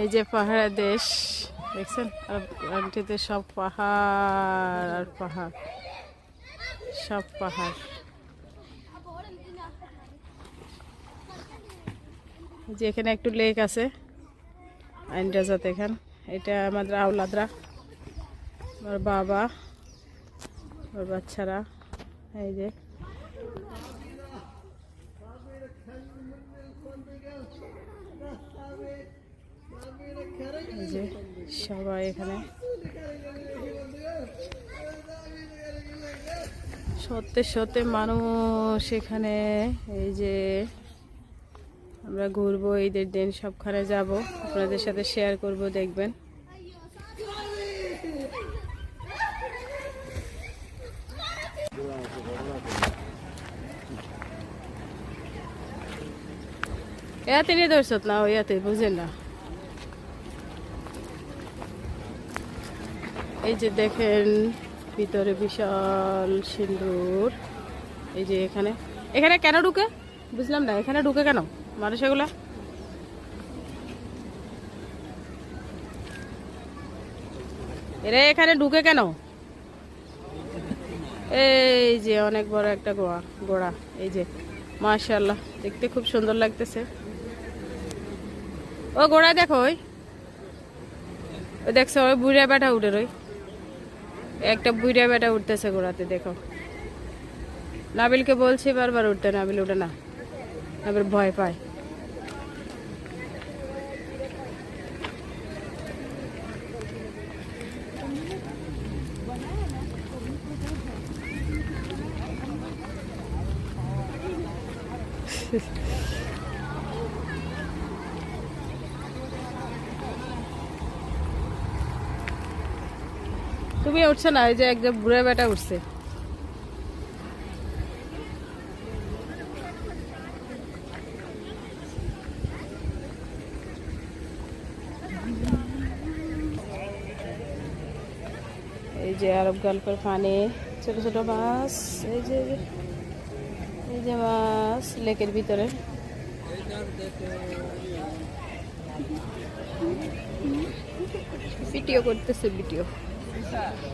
এই যে পাহাড় দেশ, দেখছেন? আন্টিতে সব পাহাড় আর পাহাড়। সব পাহাড়। যে এখানে একটু লেক আছে, আইনরাজাত এখান। এটা আমাদের আউলাদরা আমার বাবা, ওর বাচ্চারা। এই যে এই যে সবাই এখানে। সত্যি সত্যি মানুষ এখানে, এই যে আমরা ঘুরবো, ঈদের দিন সবখানে যাব। আপনাদের সাথে শেয়ার করব, দেখবেন। ইয়াতে নিয়ে ধরছত না ইয়াতে বুঝেন না? এই যে দেখেন, ভিতরে বিশাল সিন্দুর এই যে এখানে। এখানে কেন ঢুকে? বুঝলাম না, এখানে ঢুকে কেন? মানুষ এগুলা? এরা, এখানে ঢুকে কেন? এই যে অনেক বড় একটা গোয়া, গোড়া। এই যে মাশাল্লাহ দেখতে খুব সুন্দর লাগতেছে। ও গোড়া দেখো ওই। ওই দেখছ, ওই বুড়া বেটা উঠে রই। একটা বুড়া বেটা উঠতেছে ঘোড়াতে, দেখো। নাবিলকে বলছি বারবার উঠতে, নাবিল উঠে না। নাবিল ভয় পায়। উঠছো না ওই যে একজন বুড়া বেটা উঠছে। এই যে আরব গল্পের পানি, ছোট ছোট মাছ এই যে এই যে মাছ লেকের ভিতরে। ভিডিও করতেছে, ভিডিও। আমার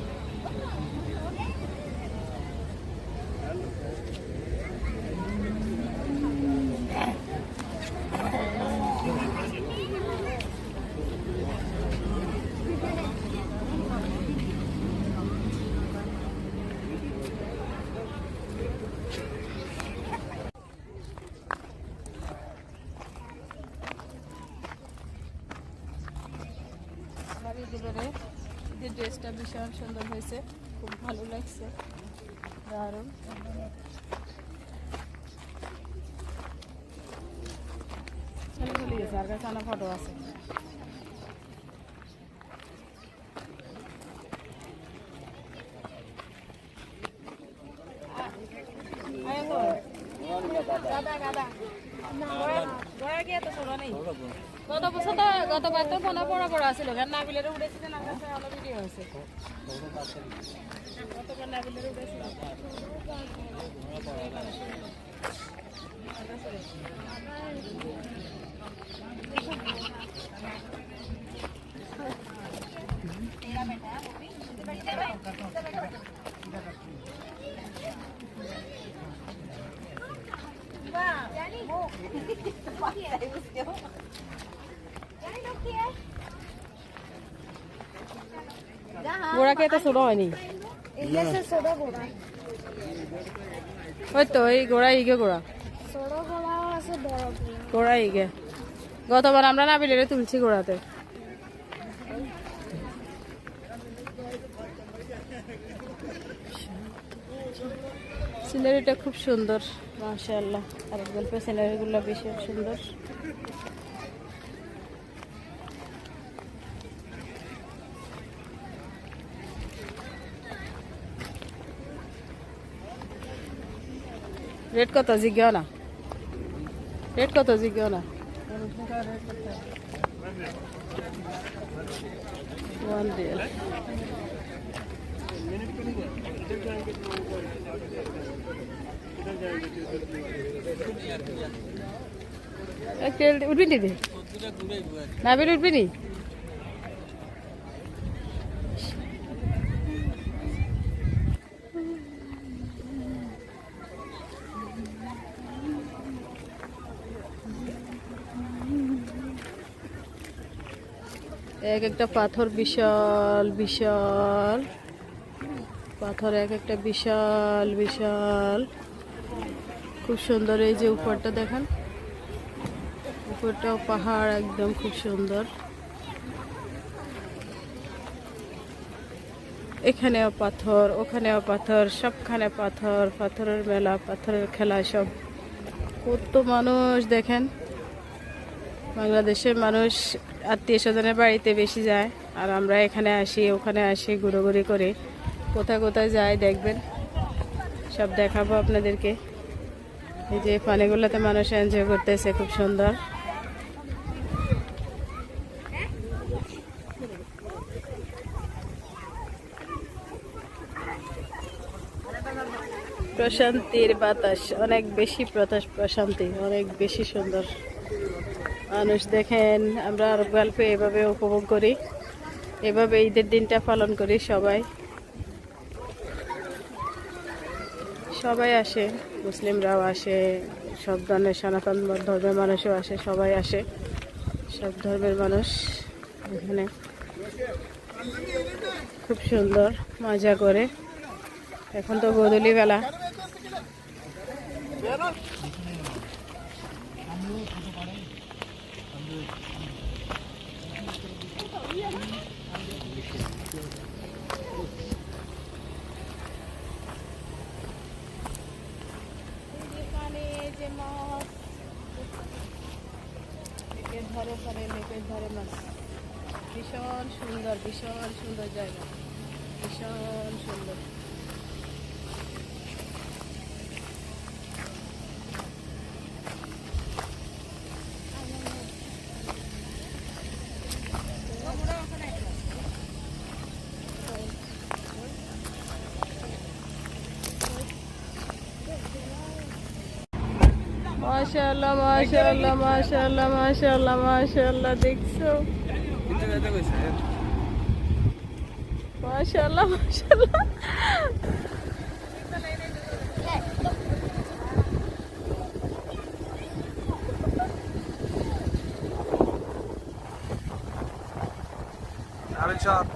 ঈদের ড্রেসটা ভীষণ সুন্দর হয়েছে খুব ভালো লাগছে। দারুণ। আর কাছে ফটো আছে। গত বছর তো গতবার তো মনে বড় বড় আছিল গান নাবিলের উঠেছিলেন আমার ভিডিও হয়েছে? এত ছোট হয়নি। ওই তো এই গোড়া আমরা না তুলছি গোড়াতে। সিনারিটা খুব সুন্দর। মাশাআল্লাহ। আর গল্পের সিনারিগুলো বেশি সুন্দর। রেট কত জিজ্ঞাও না রেট কত জিজ্ঞাও না ওয়ান রিয়েল উঠবি দিদি নাবিল উঠবি নি? এক একটা পাথর বিশাল বিশাল। পাথর এক একটা বিশাল বিশাল। খুব সুন্দর এই যে উপরটা দেখেন। উপরটাও পাহাড় একদম খুব সুন্দর। এখানেও পাথর, ওখানেও পাথর, সবখানে পাথর, পাথরের মেলা, পাথরের খেলা সব। কত মানুষ দেখেন? বাংলাদেশের মানুষ আত্মীয় স্বজনের বাড়িতে বেশি যায়। আর আমরা এখানে আসি, ওখানে আসি, ঘুরোঘুরি করে। কোথায় কোথায় যাই দেখবেন। সব দেখাবো আপনাদেরকে। এই যে পানিগুলোতে মানুষ এনজয় করতেছে, খুব সুন্দর। প্রশান্তির বাতাস, অনেক বেশি প্রশান্তি, অনেক বেশি সুন্দর। মানুষ দেখেন, আমরা আরব গল্পে এভাবে উপভোগ করি। এভাবে ঈদের দিনটা পালন করি সবাই। সবাই আসে, মুসলিমরাও আসে, সব ধরনের সনাতন ধর্মের মানুষও আসে, সবাই আসে। সব ধর্মের মানুষ এখানে। খুব সুন্দর, মজা করে। এখন তো গোধূলি বেলা। লেকের ধারে পরে লেকের মাছ। ভীষণ সুন্দর ভীষণ সুন্দর জায়গা। ভীষণ সুন্দর। মাশাআল্লাহ মাশাআল্লাহ মাশাআল্লাহ মাশাআল্লাহ মাশাআল্লাহ দেখছ? মাশাআল্লাহ মাশাআল্লাহ। আরে চল।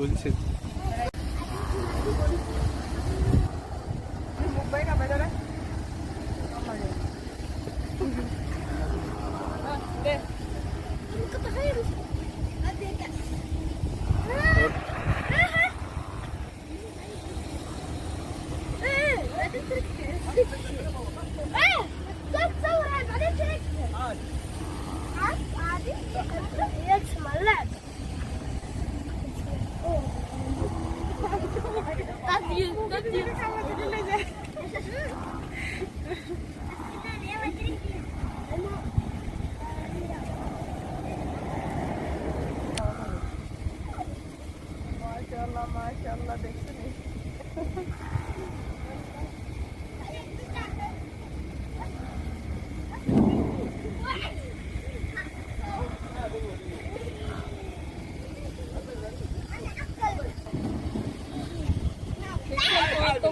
চলছে Look at the hands. I did that.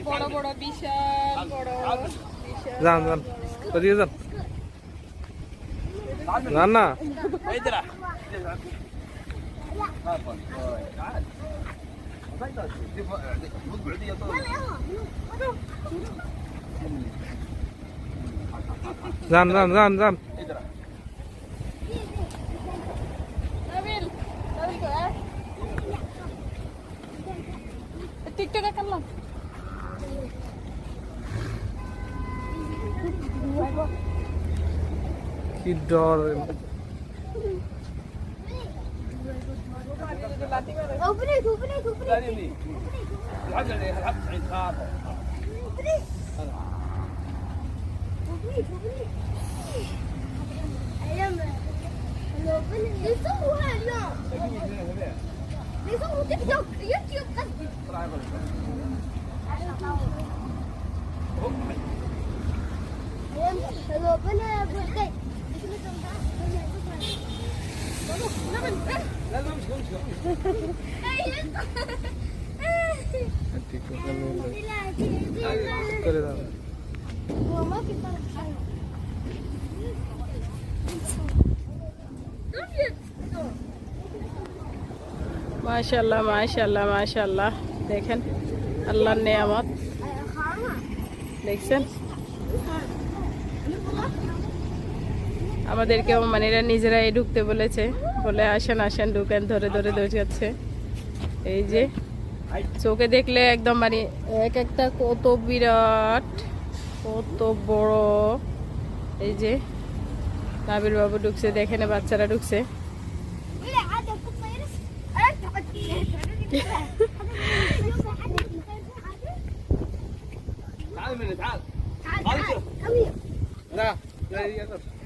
বড় বড় বিশাল বড় যান যান। ওদিকে যান। যান না। যান যান যান যান। নাবিল টিকটকে করলাম কি ডর Open it, open it, open it. Open it, open it. I am. Hello, open it. This is who I am. This is who TikTok, YouTube, kan. Hello, open it. Birthday. করে দাও Mama kita makan. মাশাল্লাহ মাশাল্লাহ মাশাল্লাহ দেখেন আল্লাহর নেয়ামত দেখছেন আমাদেরকেও মানে এরা নিজেরাই ঢুকতে বলেছে। বলে আসেন আসেন ঢুকেন ধরে ধরে ধরে যাচ্ছে। এই যে চোখে দেখলে একদম মানে এক একটা কত বিরাট কত বড়। এই যে নাবিল বাবু ঢুকছে দেখেন বাচ্চারা ঢুকছে। Mira,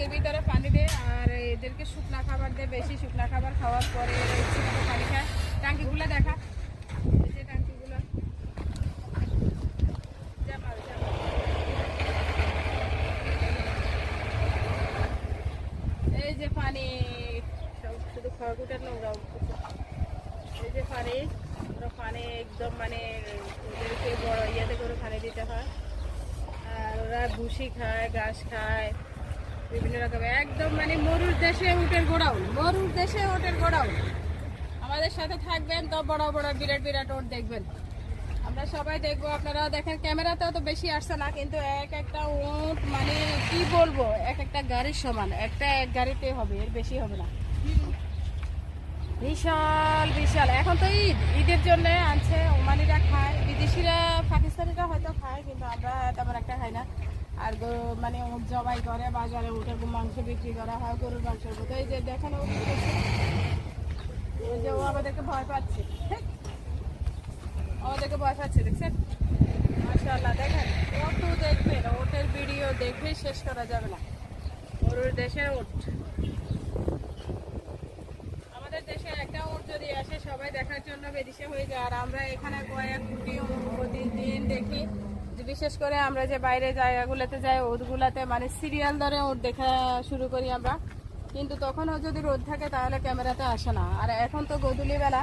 টাঙ্কির ভিতরে পানি দেয় আর এদেরকে শুকনা খাবার দেয়, বেশি শুকনা খাবার খাওয়ার পরে এরা পানি খায়। টাঙ্কিগুলো দেখা। এই যে পানি। শুধু নোংরা এই যে পানি পানি একদম মানে ওদেরকে করে দিতে হয়। আর ওরা ভুসি খায়, ঘাস খায়। বিভিন্ন রকমের একদম মানে মরুর দেশে উটের গোড়াউন, মরুর দেশে উটের গোড়াউন। আমাদের সাথে থাকবেন তো বড় বড় বিরাট বিরাট ওট দেখবেন। আমরা সবাই দেখব আপনারা, দেখেন ক্যামেরাতেও তো বেশি আসছে না, কিন্তু এক একটা উট মানে কি বলব, এক একটা গাড়ির সমান, একটা এক গাড়িতে হবে, এর বেশি হবে না। বিশাল বিশাল। এখন তো ঈদ, ঈদের জন্য আনছে, ওমানিরা খায়, বিদেশিরা, পাকিস্তানিরা হয়তো খায়, কিন্তু আমরা তেমন একটা খাই না। আর মানে উট জবাই করে, বাজারে উঠে মাংস বিক্রি করা হয়, গরুর মাংসের মতো। এই যে দেখেন ওই যে ও আমাদেরকে ভয় পাচ্ছে। আমাদেরকে ভয় পাচ্ছে, দেখছেন? মাশাআল্লাহ, দেখেন। ওটু দেখবেন, ওটের ভিডিও দেখে শেষ করা যাবে না। গরুর দেশের ওট। আমাদের দেশে একটা ওট যদি আসে, সবাই দেখার জন্য বেদিশে হয়ে যায়। আর আমরা এখানে কয়েক কোটি উট প্রতিদিন দেখি। বিশেষ করে আমরা যে বাইরে জায়গাগুলোতে যাই ওটগুলাতে মানে সিরিয়াল ধরে ওর দেখা শুরু করি আমরা। কিন্তু তখনও যদি রোদ থাকে তাহলে ক্যামেরাতে আসে না। আর এখন তো গধূলি বেলা,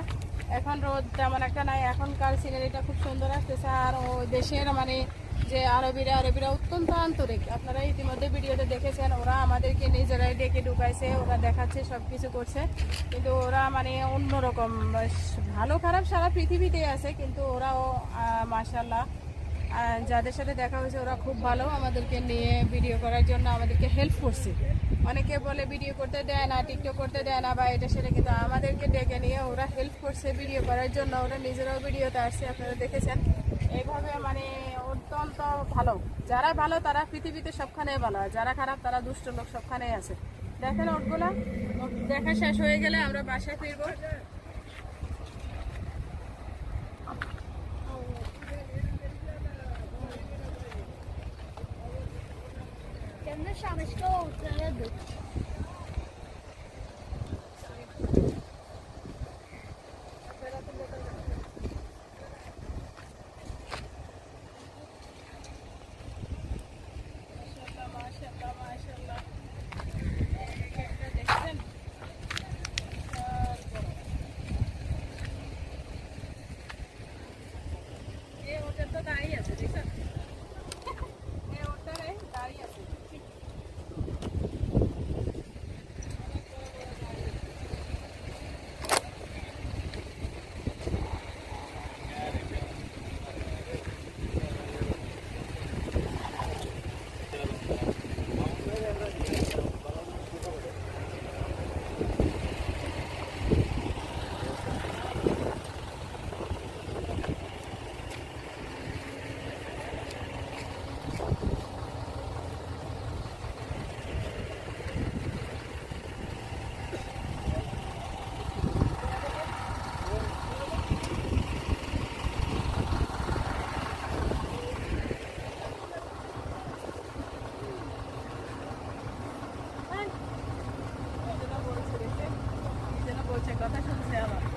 এখন রোদ তেমন একটা নাই। এখনকার সিনারিটা খুব সুন্দর আসতেছে। আর ও দেশের মানে যে আরবিরা আরবিরা অত্যন্ত আন্তরিক। আপনারা ইতিমধ্যে ভিডিওতে দেখেছেন, ওরা আমাদেরকে নিজেরাই ডেকে ঢুকাইছে, ওরা দেখাচ্ছে সব কিছু করছে। কিন্তু ওরা মানে অন্যরকম ভালো খারাপ সারা পৃথিবীতেই আছে। কিন্তু ওরাও মাসাল্লাহ যাদের সাথে দেখা হয়েছে, ওরা খুব ভালো আমাদেরকে নিয়ে ভিডিও করার জন্য আমাদেরকে হেল্প করছে। অনেকে বলে ভিডিও করতে দেয় না টিকটক করতে দেয় না, বা এটা সেটা, কিন্তু আমাদেরকে ডেকে নিয়ে ওরা হেল্প করছে ভিডিও করার জন্য। ওরা নিজেরাও ভিডিওতে আসছে, আপনারা দেখেছেন। এইভাবে মানে অত্যন্ত ভালো। যারা ভালো, তারা পৃথিবীতে সবখানে ভালো, আর যারা খারাপ, তারা দুষ্ট লোক সবখানেই আছে। দেখেন, ওটগুলা। দেখা শেষ হয়ে গেলে আমরা বাসায় ফিরবো। কেমনে সামসটাও উঠে দেখ মাশাআল্লাহ, মাশাআল্লাহ, মাশাআল্লাহ। একটা দেখছেন? বিশাল বড়। এ ওটার তো দাঁড়িয়ে আছে, দেখছেন? এ ওটারে দাঁড়িয়ে আছে। কি যেন বলছে দেখছেন? কি যেন বলছে, কথা শুনছে